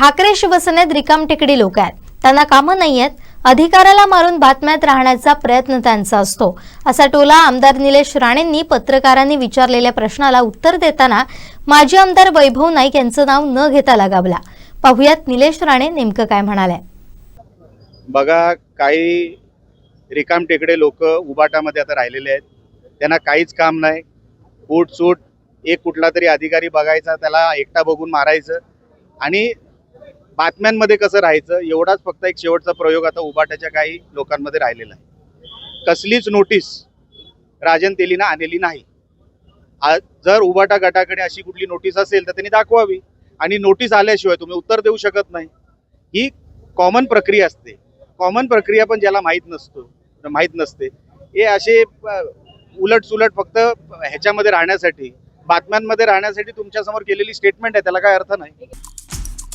ठाकरे शिवसेनेत रिकाम टेकडी लोक आहेत. त्यांना कामं नाही आहेत. अधिकाराला मारून बातम्यात राहण्याचा प्रयत्न त्यांचा असतो. असा टोला आमदार निलेश राणेंनी पत्रकारांनी विचारलेल्या प्रश्नाला उत्तर देताना माजी आमदार वैभव नाईक यांचं नाव न घेता लगावला. पाहुयात निलेश राणे नेमकं काय म्हणाले बघा काही रिकाम टेकडे लोक उबाटामध्ये आता राहिलेले आहेत. त्यांना काहीच काम नाही. फूट सूट एक कुठला तरी अधिकारी बघायचा त्याला एकटा बघून मारायचं. आणि बातम्यांमध्ये कसं राहायचं एवढाच फक्त एक शेवटचा प्रयोग आता उबाटाच्या काही लोकांमध्ये राहिलेला आहे. कसलीच नोटीस राजन तेलीनं आलेली नाही. आज जर उबाटा गटाकडे अशी कुठली नोटीस असेल तर त्यांनी दाखवावी. आणि नोटीस आल्याशिवाय तुम्ही उत्तर देऊ शकत नाही. ही कॉमन प्रक्रिया असते. कॉमन प्रक्रिया पण ज्याला माहीत नसतो माहीत नसते. हे असे उलट सुलट फक्त ह्याच्यामध्ये राहण्यासाठी बातम्यांमध्ये राहण्यासाठी तुमच्यासमोर केलेली स्टेटमेंट आहे त्याला काय अर्थ नाही.